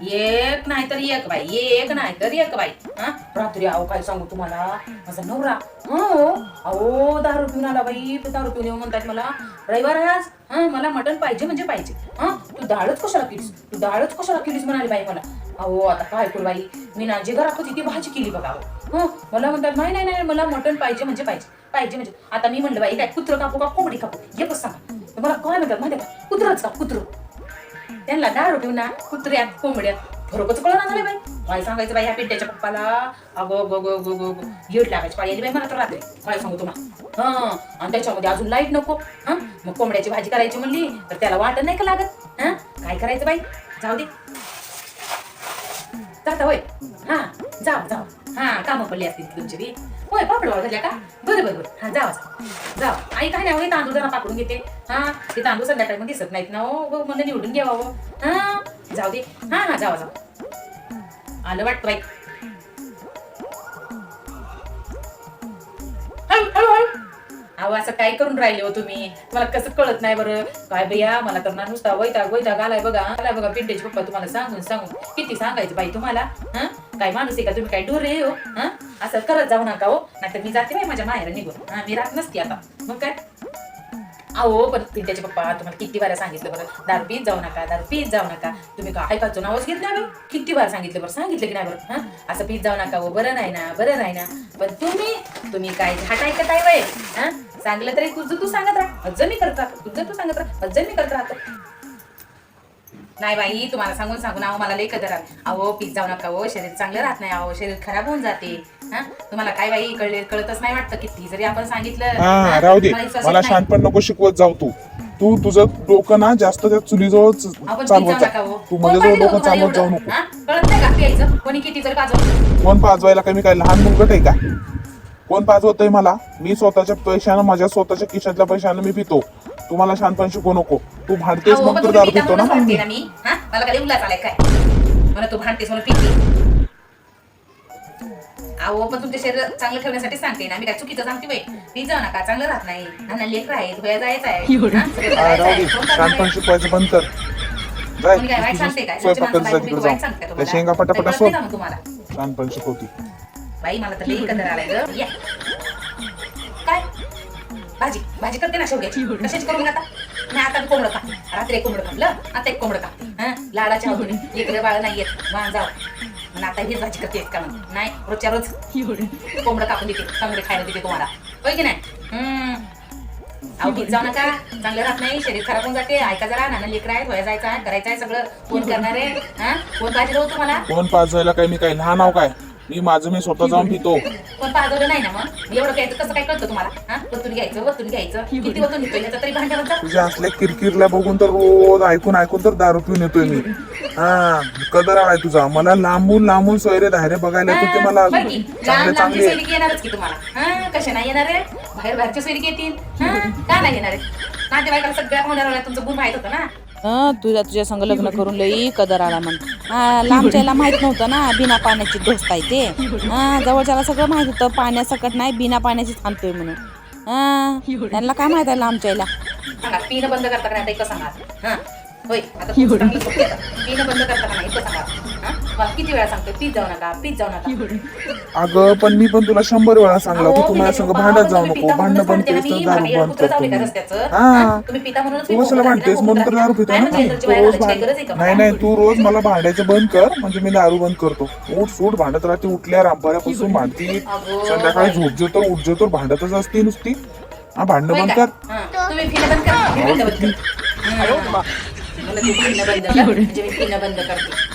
एक नाही तर एक बाई एक नाही तर एक बाई. हा? रात्री अहो काय सांगू तुम्हाला? माझा नवरा. हो अहो दारू पिऊन आला बाई. दारू पिऊन येऊ म्हणतात मला रविवार आहे आज? हा मला मटण पाहिजे म्हणजे पाहिजे. हा? तू डाळच कशाला केलीस तू डाळच कशाला केलीस म्हणाली बाई मला. अहो आता काय करू बाई? मी ना जे घरात होती ती भाजी केली बघा मला म्हणतात नाही नाही नाही मला मटण पाहिजे म्हणजे पाहिजे. पाहिजे म्हणजे. आता मी म्हणलं बाई काय कुत्र कापू का? कोंबडी कापू. हे कसं सांगा. मला काय म्हणतात माहिती का? कुत्रच का? कुत्र. त्यांना दारू ठेवून ना कुत्र्यात कोंबड्यात फरकच कळणार झालं बाई. काय सांगायचं बाई ह्या पिंट्याच्या पप्पाला. अगो गो गो गो गो गो येड लागायची पाळी आली बाई मला तर रात्री. काय सांगू तुम्हाला हा आणि त्याच्यामध्ये अजून लाइट नको. हा मग कोंबड्याची भाजी करायची म्हणली तर त्याला वाटत नाही का लागत? हा काय करायचं बाई? जाऊ दे. जाता होय. हा जाऊ जाऊ. हा कामं पडली असतील तुमची बी. होय पापड वाळ झाल्या का बरं बरं बरं. हा जावा जावा. आई काय नाही तांदूळ जरा पाकडून घेते. हा ते तांदूळ संध्याकाळी मग दिसत नाहीत ना हो गं, मला निवडून हो हा जाऊ दे. हा हा जावा जावा. आलं वाटतं बाई. अहो असं काय करून राहिले हो तुम्ही? मला कसं कळत नाही बरं? काय भैया मला तर ना नुसता वैताग वैताग आलाय बघा. आलाय बघा पिंटेचे पप्पा तुम्हाला सांगून सांगून. किती सांगायचं बाई तुम्हाला? हा? काय माणूस आहे का? तुम्ही काय डोरे हो? हा? असं करत जाऊ नका हो. नाहीतर मी जाते बाई माझ्या माहेरा निघून. हा मी राहत नसते आता. मग काय? अहो पण पिंट्याचे पप्पा तुम्हाला किती वेळा सांगितलं बरं. दारू पीत जाऊ नका दारू पीत जाऊ नका. तुम्ही काय ऐकायचं नावच घेत नाही किती वेळा सांगितलं बरं? सांगितलं की नाही बरं? हां? असं पीत जाऊ नका हो. बरं नाही ना बरं नाही ना. पण तुम्ही तुम्ही काय झाट ऐकत आहे वय हा? सांगलं तरी तुझं तू सांगत राहा. अजून मी करत राहतो तुझं तू सांगत राहा. अजून मी करत राहतो. नाही बाई तुम्हाला सांगून सांगून अहो मला लई कदर आहे. अहो पीत जाऊ नका हो शरीर चांगलं राहत नाही अहो शरीर खराब होऊन जाते. हा? तुम्हाला काय बाई कळले कळतच नाही वाटतं किती जरी आपण सांगितलं हा राहू दे. तुम्हाला विश्वास मला नाही. शहाणपण नको शिकवत जाऊ तू. तू तुझं डोकं ना जास्त त्या चुलीजवळ आपण चालवत जा. हो. तू कोण माझ्याजवळ पाहिजे डोकं तुम्हाला चालवत जाऊ एवढं? नको. हा? कळत नाही का प्यायचं कोणी किती जर पाजवलं. कोण पाजवायला काय मी काय? लहान मुलगट आहे का? कोण पाजवतय मला? मी स्वतःच्या पैशानं माझ्या स्वतःच्या खिशातल्या पैशानं मी पितो. तुम्हाला शहाणपण शिकवू नको. तू भांडतेस अहो, मग तर तुम्ही दारू पिता पितो ना मग मी ना मी? हा? मला काय उल्हास आलाय काय? म्हणून तू भांडतेस म्हणून पिते. अहो पण तुमचे शरीर चांगलं ठेवण्यासाठी सांगते ना. मी काय चुकीचं सांगते बाई. पी जाऊ नका. चांगलं राहत नाही. लहान लेकर आहे जायचं आहे. हा? सगळं करायचं राहू आहे. दे. कोण करणार शहाणपण आहे? शिकवायचं बंद कर. जाय. कोणी काय वाईट सांगते काय? स्वयंपाक तिकडे वाईट सांगते त्या तुम्हाला? शेंगा पटापटा सोड. कळते का मग तुम्हाला. शहाणपण शिकवती. बाई मला तर लई कदर आलाय ग. या. भाजी. भाजी करते ना शेवग्याची. कशाची करून आता. नाही आता कोंबडं खा रात्री एक कोंबडं खाल्लं आता एक कोंबडं हा? लाडाच्या आवडीने. लेकरं बाळ नाही येत. मान जाव. आणि आता हीच भाजी करते का म्हणून. नाही रोजच्या रोज. कोंबडं कापून देते. कोंबडे खायला देते तुम्हाला. होय की नाही? पीत जाऊ नका. चांगलं राहत नाही. शरीर खराब होऊन जाते. ऐका जरा. नाना लेकर आहे धुया जायचं आहे करायचं आहे सगळं. कोण करणार. आहे हा? कोण पाहिजे हो तुम्हाला? कोण पाजवायला काय मी काय लहान आहो काय? मी माझं मी स्वतः जाऊन पितो. कोण पाजवलं नाही ना मग? एवढं काय कसं काय कळतं तुम्हाला? हा? वतून घ्यायचं वतून घ्यायचं? किती वतून तरी तुझ्या असल्या किरकिरला बघून तर रोज ऐकून ऐकून तर दारू पिऊन येतोय मी. हा कदर आलाय तुझा. मला लांबून लांबून सोयरे धायरे बघायला येतो ते मला बरं की, चांगले लांबची चांगले. सैनिक येणारच की तुम्हाला? हा कशा नाही येणार आहे बाहेर बाहेरचे सैनिक येतील? हा का नाही येणार आहे नातेवाईकाला सगळ्या होणार तुमचं गुण माहीत होतं ना? हं, तुझ्या तुझ्या संग लग्न करून लई कदर आला म्हण हा, लांबच्याला माहीत नव्हतं ना बिना पाण्याची दोस्त आहे ते. हा, जवळच्याला सगळं माहीत होतं पाण्यासकट नाही बिना पाण्याची थांबतोय म्हणून. हा, त्यांना काय माहीत आहे लांबच्याला? सांगा पिणं बंद करता का नाही ते सांगा. हा होय आता. पिणं बंद करता का नाही इतकं सांगा. मला किती वेळा सांगतो पीत जाऊ नका पीत जाऊ नका अगं पण मी पण तुला शंभर वेळा सांगला की तू माझ्या पिण्याचे संग भांडत जाऊ तुम्ही नको भांडणं केस ना तर दारू बंद करतो मी? हा. तुम्ही पिता म्हणूनच तू मी कशाला बोलत भांडतेस म्हणून तर दारू पितो ना म्हणजे तू बाई रोज घालायची गरज आहे का भांड नाही? नाही तू रोज मला भांडायचं बंद कर म्हणजे मी दारू बंद करतो उठ सूट भांडत राहते उठल्या रामपाऱ्यापासून भांडती अगो, संध्याकाळी झोप जेतो उठ जेतो भांडतच असते नुसती हा भांडणं होय बंद का? कर हा. तुम्ही पिणं बंद करा मी पिणं बंद करते. मला तू पिणं बंद कर म्हणजे मी पिणं बंद करते